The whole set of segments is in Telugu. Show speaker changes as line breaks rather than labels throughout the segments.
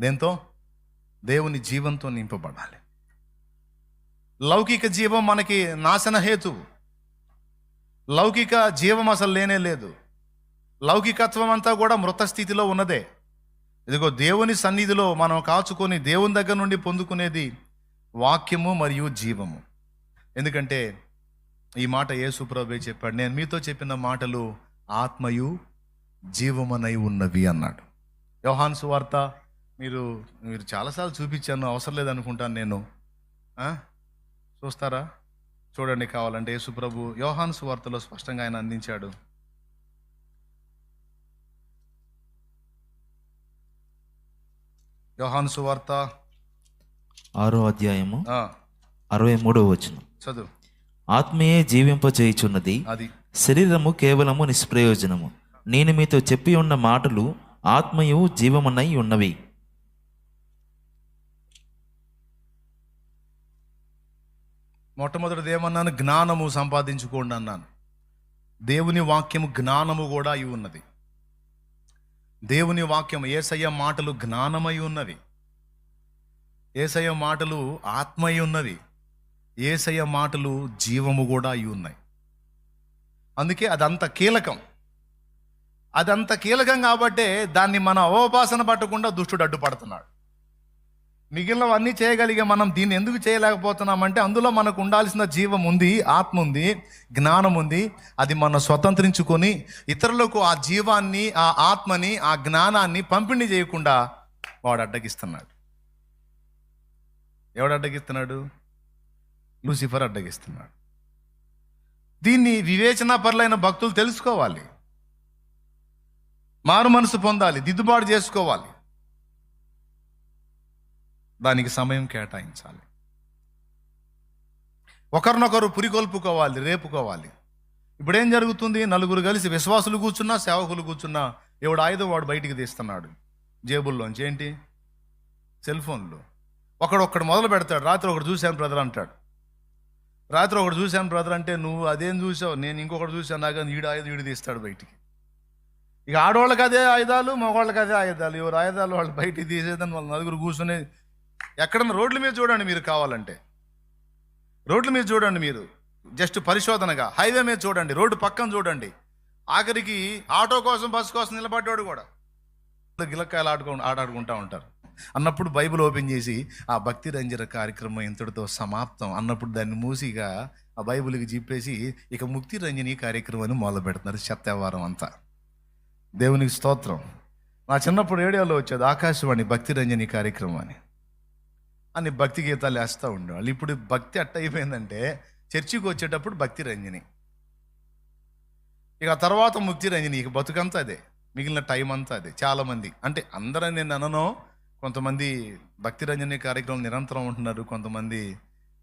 దేంతో? దేవుని జీవంతో నింపబడాలి. లౌకిక జీవం మనకి నాశన హేతువు లౌకిక జీవం అసలు లేనే లేదు. లౌకికత్వం అంతా కూడా మృత స్థితిలో ఉన్నదే. ఇదిగో దేవుని సన్నిధిలో మనం కాచుకొని దేవుని దగ్గర నుండి పొందుకునేది వాక్యము మరియు జీవము. ఎందుకంటే ఈ మాట యేసుప్రభే చెప్పాడు. నేను మీతో చెప్పిన మాటలు ఆత్మయు జీవమనై ఉన్నవి అన్నాడు. యోహాన్ సువార్త మీరు మీరు చాలాసార్లు చూపించాను అవసరం లేదనుకుంటాను నేను? చూస్తారా? చూడండి కావాలంటే యేసుప్రభు యోహాన్ సువార్తలో స్పష్టంగా ఆయన అందించాడు. యోహాన్ సువార్త
ఆరో అధ్యాయము అరవై మూడో వచనం.
చదువు.
ఆత్మయే జీవింపచేయుచున్నది
అది.
శరీరము కేవలము నిష్ప్రయోజనము. నేను మీతో చెప్పి ఉన్న మాటలు ఆత్మయు జీవమునై ఉన్నవి.
మొట్టమొదటిది ఏమన్నాను జ్ఞానము సంపాదించుకోండి అన్నాను. దేవుని వాక్యము జ్ఞానము కూడా అయి ఉన్నది. దేవుని వాక్యం ఏసయ్య మాటలు జ్ఞానమై ఉన్నవి. ఏసయ్య మాటలు ఆత్మయి ఉన్నవి. ఏసయ్య మాటలు జీవము కూడా అయి ఉన్నాయి. అందుకే అదంత కీలకం. అదంత కీలకం కాబట్టే దాన్ని మన అవపాసన పట్టకుండా దుష్టుడు అడ్డుపడుతున్నాడు. మిగిలినవన్నీ చేయగలిగే మనం దీన్ని ఎందుకు చేయలేకపోతున్నామంటే అందులో మనకు ఉండాల్సిన జీవం ఉంది ఆత్మ ఉంది జ్ఞానం ఉంది. అది మనం స్వతంత్రించుకొని ఇతరులకు ఆ జీవాన్ని ఆ ఆత్మని ఆ జ్ఞానాన్ని పంపిణీ చేయకుండా వాడు అడ్డగిస్తున్నాడు. ఎవడు అడ్డగిస్తున్నాడు? లూసిఫర్ అడ్డగిస్తున్నాడు. దీన్ని వివేచనాపరులైన భక్తులు తెలుసుకోవాలి. మారు మనసు పొందాలి దిద్దుబాటు చేసుకోవాలి. దానికి సమయం కేటాయించాలి. ఒకరినొకరు పురికొల్పుకోవాలి రేపుకోవాలి. ఇప్పుడు ఏం జరుగుతుంది? నలుగురు కలిసి విశ్వాసులు కూర్చున్నా సేవకులు కూర్చున్నా ఎవడు ఆయుధం వాడు బయటికి తీస్తున్నాడు. జేబుల్లోంచి ఏంటి? సెల్ ఫోన్లు. ఒకడు ఒక్కడు మొదలు పెడతాడు రాత్రి ఒకడు చూశాను బ్రదర్ అంటాడు. రాత్రి ఒకడు చూశాను బ్రదర్ అంటే నువ్వు అదేం చూసావు నేను ఇంకొకటి చూశాను నాకు ఈడు ఆయుధం ఈడు తీస్తాడు బయటికి. ఇక ఆడవాళ్ళకి అదే ఆయుధాలు మగవాళ్ళకి అదే ఆయుధాలు. ఎవరు ఆయుధాలు వాళ్ళు బయటికి తీసేదని వాళ్ళ నలుగురు కూర్చుని ఎక్కడన్నా రోడ్ల మీద చూడండి మీరు కావాలంటే. రోడ్ల మీద చూడండి మీరు. జస్ట్ పరిశోధనగా. హైవే మీద చూడండి. రోడ్డు పక్కన చూడండి. ఆఖరికి ఆటో కోసం బస్సు కోసం నిలబడ్డాడు కూడా. గిలక్కాయలు ఆడుకో ఆడాడుకుంటూ ఉంటారు. అన్నప్పుడు బైబిల్ ఓపెన్ చేసి ఆ భక్తి రంజన కార్యక్రమం ఇంతటితో సమాప్తం. అన్నప్పుడు దాన్ని మూసిగా ఆ బైబిల్కి చెప్పేసి ఇక ముక్తి రంజని కార్యక్రమాన్ని మొదలు పెడుతున్నారు సత్యవారం అంతా. దేవునికి స్తోత్రం. నా చిన్నప్పుడు రేడియోలో వచ్చేది ఆకాశవాణి భక్తి రంజని కార్యక్రమం అని. అని భక్తి గీతాలు వేస్తూ ఉండేవాళ్ళు ఇప్పుడు భక్తి అట్ట అయిపోయిందంటే చర్చికి వచ్చేటప్పుడు భక్తి రంజని. ఇక ఆ తర్వాత ముక్తి రంజని ఇక బతుకంతా అదే. మిగిలిన టైం అంతా అదే. చాలామంది. అంటే అందరూ నేను అనను. కొంతమంది భక్తి రంజని కార్యక్రమం నిరంతరం ఉంటున్నారు. కొంతమంది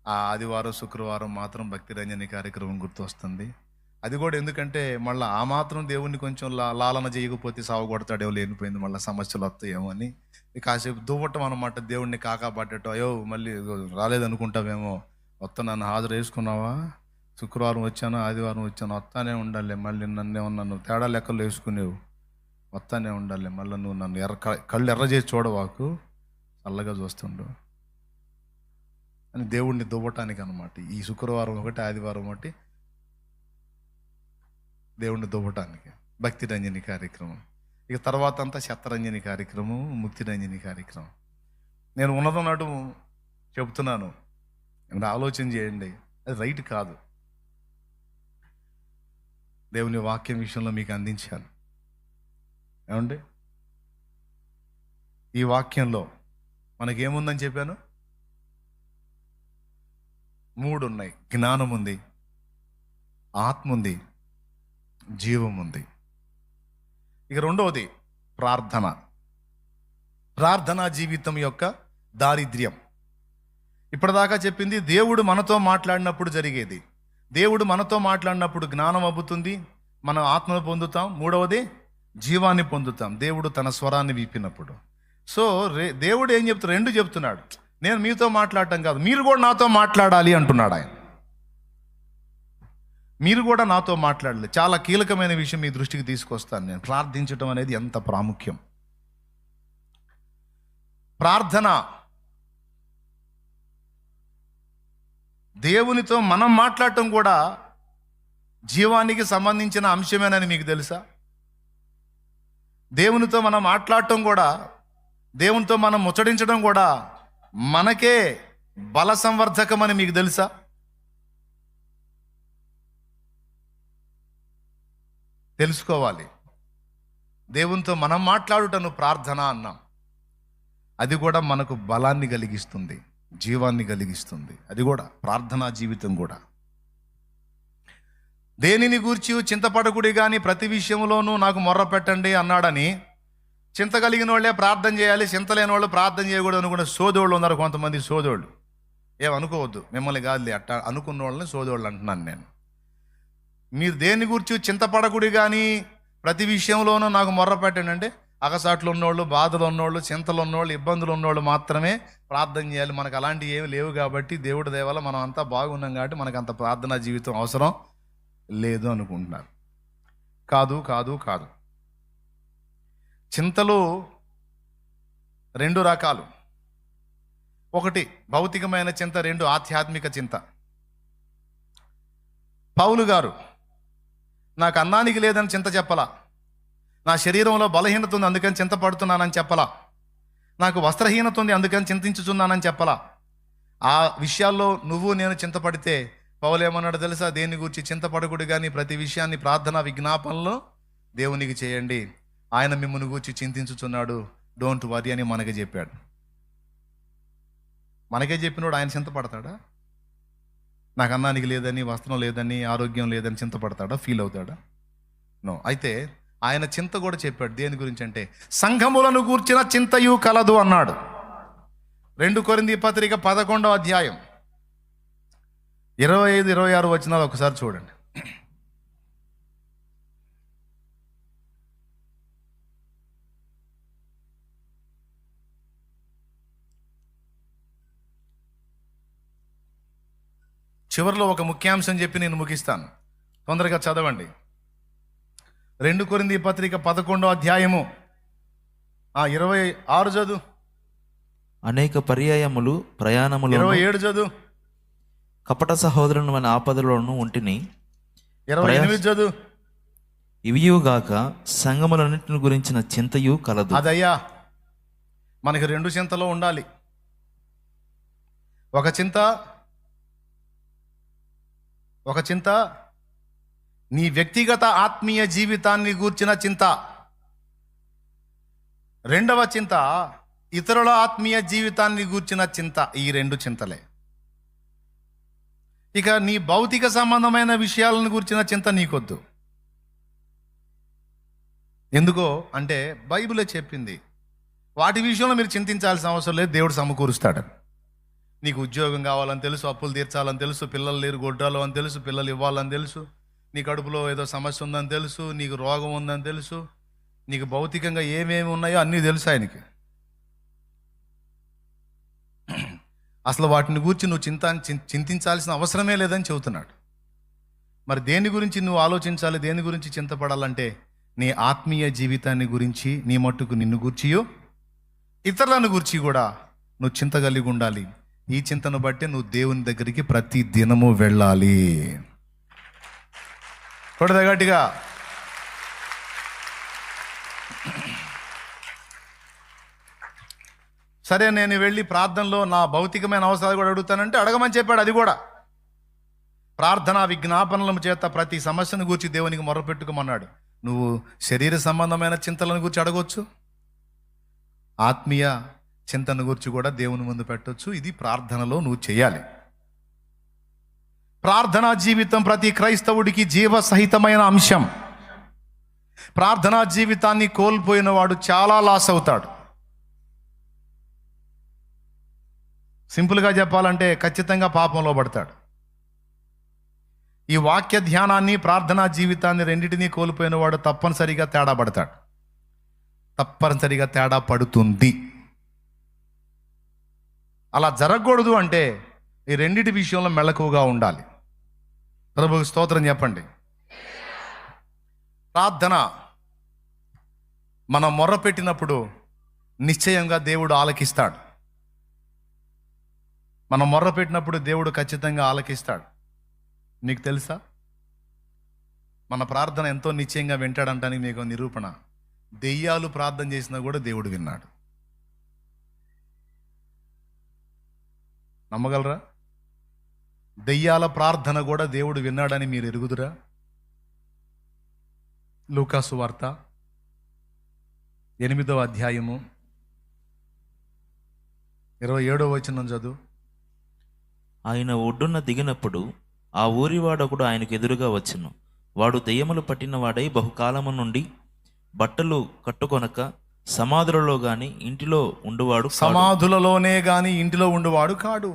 ఆ ఆదివారం శుక్రవారం మాత్రం భక్తి రంజని కార్యక్రమం గుర్తొస్తుంది. అది కూడా ఎందుకంటే మళ్ళీ ఆ మాత్రం దేవుణ్ణి కొంచెం లా- లాలన చేయకపోతే సాగు కొడతాడేమో లేనిపోయింది మళ్ళీ సమస్యలు వస్తాయేమో అని. కాసేపు దువ్వటం అనమాట దేవుణ్ణి కాకాపట్టడం అయ్యో మళ్ళీ రాలేదనుకుంటావేమో. వస్తా నన్ను హాజరు వేసుకున్నావా శుక్రవారం వచ్చాను? ఆదివారం వచ్చాను? వస్తానే ఉండాలి మళ్ళీ నన్ను ఏమన్నా నువ్వు తేడా లెక్కలు వేసుకునేవు. వస్తానే ఉండాలి మళ్ళీ నువ్వు నన్ను ఎర్ర కళ్ళు ఎర్ర చేసి చూడవాకు. చల్లగా చూస్తుండు. అని దేవుణ్ణి దువ్వటానికి అనమాట ఈ శుక్రవారం ఒకటి ఆదివారం ఒకటి దేవుణ్ణి దువ్వటానికి భక్తి రంజని కార్యక్రమం. ఇక తర్వాత అంతా శతరంజని కార్యక్రమం ముక్తి రంజని కార్యక్రమం. నేను ఉన్నదన్నట్టు చెబుతున్నాను. మీరు ఆలోచన చేయండి. అది రైట్ కాదు. దేవుని వాక్యం విషయంలో మీకు అందించాను. ఏమండి? ఈ వాక్యంలో మనకేముందని చెప్పాను? మూడు ఉన్నాయి జ్ఞానం ఉంది ఆత్మ ఉంది జీవం ఉంది. ఇక రెండవది ప్రార్థన. ప్రార్థనా జీవితం యొక్క దారిద్ర్యం. ఇప్పటిదాకా చెప్పింది దేవుడు మనతో మాట్లాడినప్పుడు జరిగేది. దేవుడు మనతో మాట్లాడినప్పుడు జ్ఞానం అబ్బుతుంది. మనం ఆత్మను పొందుతాం. మూడవది జీవాన్ని పొందుతాం. దేవుడు తన స్వరాన్ని వీపినప్పుడు సో రే దేవుడు ఏం చెప్తున్నాడు రెండు చెప్తున్నాడు. నేను మీతో మాట్లాడటం కాదు. మీరు కూడా నాతో మాట్లాడాలి అంటున్నాడు ఆయన. మీరు కూడా నాతో మాట్లాడలేదు చాలా కీలకమైన విషయం మీ దృష్టికి తీసుకొస్తాను నేను. ప్రార్థించడం అనేది ఎంత ప్రాముఖ్యం. ప్రార్థన. దేవునితో మనం మాట్లాడటం కూడా జీవానికి సంబంధించిన అంశమేనని మీకు తెలుసా? దేవునితో మనం మాట్లాడటం కూడా దేవునితో మనం ముచ్చడించడం కూడా మనకే బల సంవర్ధకమని మీకు తెలుసా? తెలుసుకోవాలి. దేవునితో మనం మాట్లాడుటను ప్రార్థన అన్నాం. అది కూడా మనకు బలాన్ని కలిగిస్తుంది జీవాన్ని కలిగిస్తుంది. అది కూడా ప్రార్థనా జీవితం కూడా. దేనిని గూర్చి చింతపడకుడి కానీ ప్రతి విషయంలోనూ నాకు మొర్ర పెట్టండి అన్నాడని చింత కలిగిన వాళ్ళే ప్రార్థన చేయాలి చింత లేని వాళ్ళు ప్రార్థన చేయకూడదు అనుకునే సోదోళ్ళు ఉన్నారు కొంతమంది సోదోళ్ళు ఏమనుకోవద్దు మిమ్మల్ని కాదులే అట్ట అనుకున్న వాళ్ళని సోదోళ్ళు అంటున్నాను నేను. మీరు దేని గురించి చింతపడకుడి కానీ ప్రతి విషయంలోనూ నాకు మొర్ర పెట్టండి అంటే అగసాట్లు ఉన్నోళ్ళు బాధలు ఉన్నోళ్ళు చింతలు ఉన్నోళ్ళు ఇబ్బందులు ఉన్నోళ్ళు మాత్రమే ప్రార్థన చేయాలి. మనకు అలాంటివి ఏమి లేవు కాబట్టి దేవుడి దేవాల మనం అంతా బాగున్నాం కాబట్టి మనకు అంత ప్రార్థనా జీవితం అవసరం లేదు అనుకుంటున్నారు. కాదు కాదు కాదు. చింతలు రెండు రకాలు. ఒకటి భౌతికమైన చింత రెండు ఆధ్యాత్మిక చింత. పౌలు గారు నాకు అన్నానికి లేదని చింత చెప్పలా. నా శరీరంలో బలహీనత ఉంది అందుకని చింతపడుతున్నానని చెప్పలా. నాకు వస్త్రహీనత ఉంది అందుకని చింతించుచున్నానని చెప్పలా. ఆ విషయాల్లో నువ్వు నేను చింతపడితే పౌలేమన్నాడు తెలుసా? దేని గురించి చింతపడకుడు కానీ ప్రతి విషయాన్ని ప్రార్థన విజ్ఞాపనలో దేవునికి చేయండి. ఆయన మిమ్మల్ని గూర్చి చింతించుచున్నాడు. డోంట్ వరీ అని మనకి చెప్పాడు. మనకే చెప్పినోడు ఆయన చింతపడతాడా నాకు అన్నానికి లేదని వస్త్రం లేదని ఆరోగ్యం లేదని చింతపడతాడా? ఫీల్ అవుతాడా? నో అయితే ఆయన చింత కూడా చెప్పాడు. దేని గురించి అంటే సంఘములను గూర్చిన చింతయు కలదు అన్నాడు. రెండు కొరింది పత్రిక పదకొండవ అధ్యాయం. ఇరవై ఐదు ఇరవై ఆరు వచ్చినాలు ఒకసారి చూడండి. చివరిలో ఒక ముఖ్యాంశం చెప్పి నేను ముగిస్తాను. తొందరగా చదవండి. రెండు కొరింది పత్రిక పదకొండో అధ్యాయము. ఆ, ఇరవై ఆరు చదువు.
అనేక పర్యాయములు ప్రయాణములు
ఇరవై ఏడు చదువు.
కపట సహోదరుని మన ఆపదలోను ఉంటిని.
ఇరవై ఎనిమిది చదువు.
ఇవియుగాక సంగములన్నింటిని గురించిన చింతయు కలదు.
అదయ్యా మనకి రెండు చింతలో ఉండాలి. ఒక చింత ఒక చింత? నీ వ్యక్తిగత ఆత్మీయ జీవితాన్ని గూర్చిన చింత. రెండవ చింత ఇతరుల ఆత్మీయ జీవితాన్ని గూర్చిన చింత. ఈ రెండు చింతలే. ఇక నీ భౌతిక సంబంధమైన విషయాలను గూర్చిన చింత నీకొద్దు. ఎందుకో? అంటే బైబిలే చెప్పింది. వాటి విషయంలో మీరు చింతించాల్సిన అవసరం లేదు. దేవుడు సమకూరుస్తాడని. నీకు ఉద్యోగం కావాలని తెలుసు అప్పులు తీర్చాలని తెలుసు పిల్లలు లేరు గొడ్డాలు అని తెలుసు పిల్లలు ఇవ్వాలని తెలుసు నీ కడుపులో ఏదో సమస్య ఉందని తెలుసు నీకు రోగం ఉందని తెలుసు నీకు భౌతికంగా ఏమేమి ఉన్నాయో అన్నీ తెలుసు ఆయనకి. అసలు వాటిని గురించి నువ్వు చింత చింతించాల్సిన అవసరమే లేదని చెబుతున్నాడు. మరి దేని గురించి నువ్వు ఆలోచించాలి దేని గురించి చింతపడాలంటే నీ ఆత్మీయ జీవితాన్ని గురించి నీ మట్టుకు నిన్ను గూర్చియో ఇతరులను గురించి కూడా నువ్వు చింత కలిగి ఉండాలి. ఈ చింతను బట్టి నువ్వు దేవుని దగ్గరికి ప్రతి దినము వెళ్ళాలి. కొడద గట్టిగా. సరే నేను వెళ్ళి ప్రార్థనలో నా భౌతికమైన అవసరాలు కూడా అడుగుతానంటే అడగమని చెప్పాడు అది కూడా. ప్రార్థనా విజ్ఞాపనల చేత ప్రతి సమస్యను గూర్చి దేవునికి మొరపెట్టుకోమన్నాడు. నువ్వు శరీర సంబంధమైన చింతలను గురించి అడగవచ్చు ఆత్మీయ చింతన గురించి కూడా దేవుని ముందు పెట్టొచ్చు. ఇది ప్రార్థనలో నువ్వు చేయాలి. ప్రార్థనా జీవితం ప్రతి క్రైస్తవుడికి జీవ సహితమైన అంశం. ప్రార్థనా జీవితాన్ని కోల్పోయిన వాడు చాలా లాస్ అవుతాడు. సింపుల్గా చెప్పాలంటే ఖచ్చితంగా పాపంలో పడతాడు. ఈ వాక్య ధ్యానాన్ని ప్రార్థనా జీవితాన్ని రెండింటినీ కోల్పోయిన వాడు తప్పనిసరిగా తేడా పడతాడు. తప్పనిసరిగా తేడా పడుతుంది. అలా జరగకూడదు అంటే ఈ రెండింటి విషయంలో మెళకువగా ఉండాలి. ప్రభుకు స్తోత్రం చెప్పండి. ప్రార్థన మనం మొర్ర పెట్టినప్పుడు నిశ్చయంగా దేవుడు ఆలకిస్తాడు. మనం మొర్ర పెట్టినప్పుడు దేవుడు ఖచ్చితంగా ఆలకిస్తాడు. మీకు తెలుసా? మన ప్రార్థన ఎంతో నిశ్చయంగా వింటాడంటానికి మీకు నిరూపణ. దెయ్యాలు ప్రార్థన చేసినా కూడా దేవుడు విన్నాడు. నమ్మగలరా? దెయ్యాల ప్రార్థన కూడా దేవుడు విన్నాడని మీరు ఎరుగుదురా? లూకాసు వార్త ఎనిమిదవ అధ్యాయము ఇరవై ఏడవ వచనం చదువు.
ఆయన ఒడ్డున దిగినప్పుడు ఆ ఊరివాడొకడు ఆయనకు ఎదురుగా వచ్చును. వాడు దెయ్యములు పట్టినవాడై బహుకాలము నుండి బట్టలు కట్టుకొనక సమాధులలో గాని ఇంటిలో ఉండువాడు.
సమాధులలోనే గాని ఇంటిలో ఉండువాడు కాడు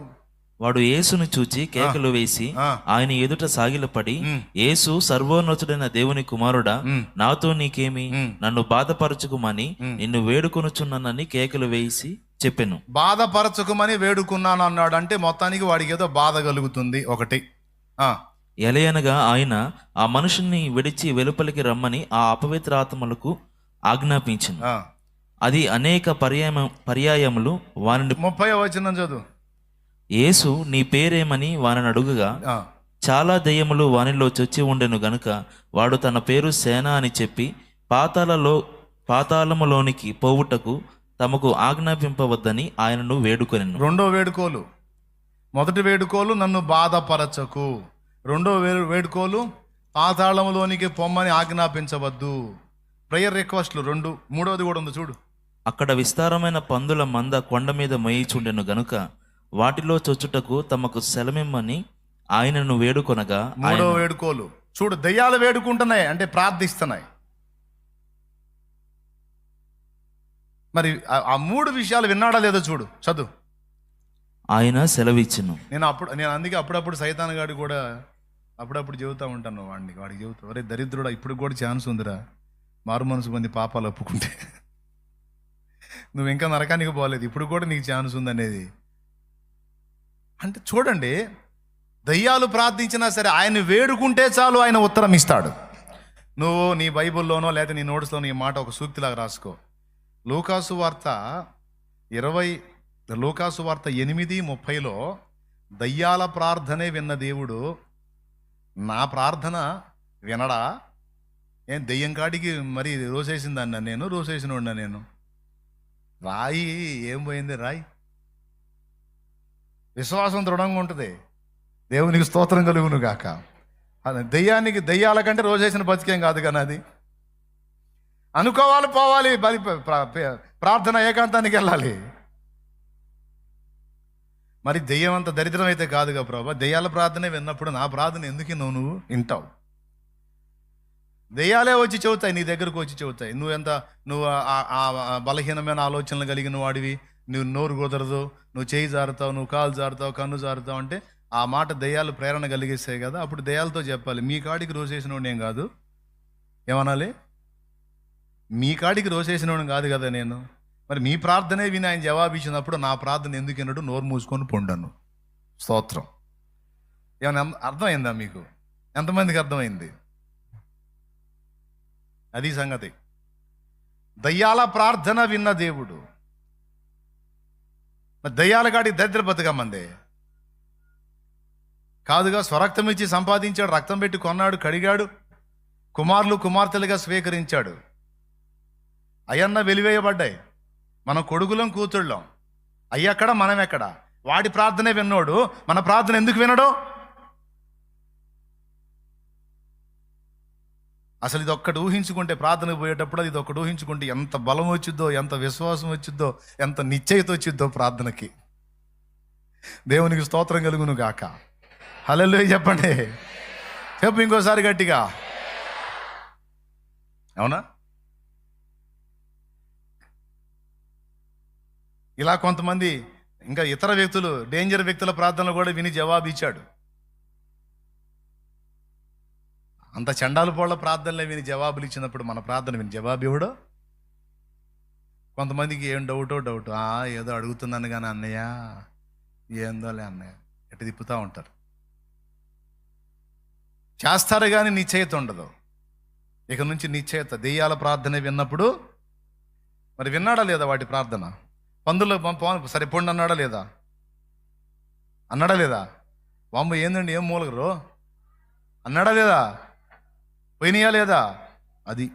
వాడు యేసును చూచి కేకలు వేసి. ఆయన ఎదుట సాగిలపడి. యేసు సర్వోన్నతుడైన దేవుని కుమారుడా. నాతో నీకేమి. నన్ను బాధపరచుకుమని. నిన్ను వేడుకొనుచున్నానని కేకలు వేసి చెప్పెను
బాధపరచుకోమని వేడుకున్నాను అన్నాడు అంటే మొత్తానికి వాడికి ఏదో బాధ కలుగుతుంది ఒకటి ఆ,
ఎలయనగా ఆయన ఆ మనుషుని విడిచి వెలుపలికి రమ్మని ఆ అపవిత్ర ఆత్మలకు ఆజ్ఞాపించింది. అది అనేక పర్యాయ పర్యాయములు వానిని
ముప్పై వచనం చదువు.
యేసు నీ పేరేమని వానిని అడుగుగా. చాలా దెయ్యములు వానిలో చొచ్చి ఉండెను గనుక వాడు తన పేరు సేన అని చెప్పి పాతాలలో పాతాళములోనికి పోవుటకు తమకు ఆజ్ఞాపింపవద్దని ఆయనను వేడుకొనెను.
రెండో వేడుకోలు. మొదటి వేడుకోలు నన్ను బాధపరచకు. రెండో వే వేడుకోలు పాతాళములోనికి పొమ్మని ఆజ్ఞాపించవద్దు. ప్రేయర్ రిక్వెస్ట్లు రెండు. మూడోది కూడా ఉంది చూడు.
అక్కడ విస్తారమైన పందుల మంద కొండ మీద మొయిచుండెను గనుక వాటిలో చొచ్చుటకు తమకు సెలమిమ్మని ఆయనను వేడుకొనగా
మూడో వేడుకోలు. చూడు దయ్యాలు వేడుకుంటున్నాయి అంటే ప్రార్థిస్తున్నాయి. మరి ఆ- ఆ మూడు విషయాలు విన్నాడా లేదో చూడు చదువు.
ఆయన సెలవిచ్చును.
నేను అప్పుడు నేను అందుకే అప్పుడప్పుడు సైతాన్ గాడి కూడా అప్పుడప్పుడు చెబుతూ ఉంటాను వాడిని వాడికి చెబుతా ఒరే దరిద్రుడా ఇప్పుడు కూడా ఛాన్స్ ఉందిరా. మారు మనసు మంది పాపాలు ఒప్పుకుంటే. నువ్వు ఇంకా నరకానికి పోలేదు. ఇప్పుడు కూడా నీకు ఛాన్స్ ఉందనేది. అంటే చూడండి దయ్యాలు ప్రార్థించినా సరే ఆయన వేడుకుంటే చాలు ఆయన ఉత్తరం ఇస్తాడు. నువ్వు నీ బైబిల్లోనో లేదా నీ నోట్స్లో నీ మాట ఒక సూక్తిలాగా రాసుకో. లూకాసు వార్త ఇరవై లూకాసు వార్త ఎనిమిది ముప్పైలో దయ్యాల ప్రార్థనే విన్న దేవుడు నా ప్రార్థన వినడా? ఏం దెయ్యం కాడికి మరి రోసేసిందన్న నేను? రోసేసిన నేను? రాయి ఏం పోయింది రాయి? విశ్వాసం దృఢంగా ఉంటుంది. దేవునికి స్తోత్రం కలుగును గాక. అది దెయ్యానికి దెయ్యాల కంటే రోజేసిన బతికేం కాదు కానీ అది. అనుకోవాలి పోవాలి బలి ప్రార్థన ఏకాంతానికి వెళ్ళాలి. మరి దెయ్యం అంత దరిద్రం అయితే కాదుగా ప్రభా. దెయ్యాల ప్రార్థనే విన్నప్పుడు నా ప్రార్థన ఎందుకు నువ్వు నువ్వు? వింటావు. దెయ్యాలే వచ్చి చెబుతాయి నీ దగ్గరకు వచ్చి చెబుతాయి. నువ్వు ఎంత నువ్వు ఆ- బలహీనమైన ఆలోచనలు కలిగిన వాడివి నువ్వు నోరు కుదరదు నువ్వు చేయి జారుతావు నువ్వు కాలు జారుతావు కన్ను జారుతావు అంటే ఆ మాట దెయ్యాలు ప్రేరణ కలిగిస్తాయి కదా అప్పుడు దెయ్యాలతో చెప్పాలి మీ కాడికి రోజేసిన నేను కాదు? ఏమనాలి? మీ కాడికి రోసేసినోడు కాదు కదా నేను. మరి మీ ప్రార్థనే విని ఆయన జవాబు ఇచ్చినప్పుడు నా ప్రార్థన ఎందుకు వినడు? నోరు మూసుకొని పొండను. స్తోత్రం. ఏమైనా అర్థమైందా మీకు? ఎంతమందికి అర్థమైంది? అది సంగతి. దయ్యాల ప్రార్థన విన్న దేవుడు. దయ్యాల కాడి దరిద్ర బతుకమ్మందే. కాదుగా స్వరక్తం ఇచ్చి సంపాదించాడు రక్తం పెట్టి కొన్నాడు కడిగాడు కుమారులు కుమార్తెలుగా స్వీకరించాడు. అయ్యన్న వెలివేయబడ్డాయి. మనం కొడుకులం కూతుళ్ళం. అయ్యక్కడ మనం ఎక్కడ వాడి ప్రార్థనే విన్నోడు. మన ప్రార్థన ఎందుకు వినడో? అసలు ఇది ఒక్కటి ఊహించుకుంటే ప్రార్థనకు పోయేటప్పుడు ఇది ఒక్కటి ఊహించుకుంటే ఎంత బలం వచ్చిద్దో ఎంత విశ్వాసం వచ్చిద్దో ఎంత నిశ్చయిత వచ్చిద్దో ప్రార్థనకి. దేవునికి స్తోత్రం కలుగును గాక. హలో చెప్పండి. చెప్పు ఇంకోసారి గట్టిగా. అవునా? ఇలా కొంతమంది ఇంకా ఇతర వ్యక్తులు డేంజర్ వ్యక్తుల ప్రార్థనలు కూడా విని జవాబు ఇచ్చాడు అంత చండాలు పోళ్ళ ప్రార్థనలే విని జవాబులు ఇచ్చినప్పుడు మన ప్రార్థన విని జవాబు ఇవ్వడు కొంతమందికి ఏం డౌటో డౌట్ ఆ ఏదో అడుగుతున్నాను కానీ అన్నయ్య ఏందోలే అన్నయ్య ఎటు తిప్పుతూ ఉంటారు. చేస్తారు కానీ నిశ్చయిత ఉండదు. ఇక నుంచి నిశ్చయిత దెయ్యాల ప్రార్థన విన్నప్పుడు మరి విన్నాడా లేదా వాటి ప్రార్థన? పందులు పంపు సరిపోండి అన్నాడా లేదా? అన్నాడా లేదా? బాంబు ఏందండి ఏం మూలగరు అన్నాడా లేదా? పోయినాయా లేదా? అది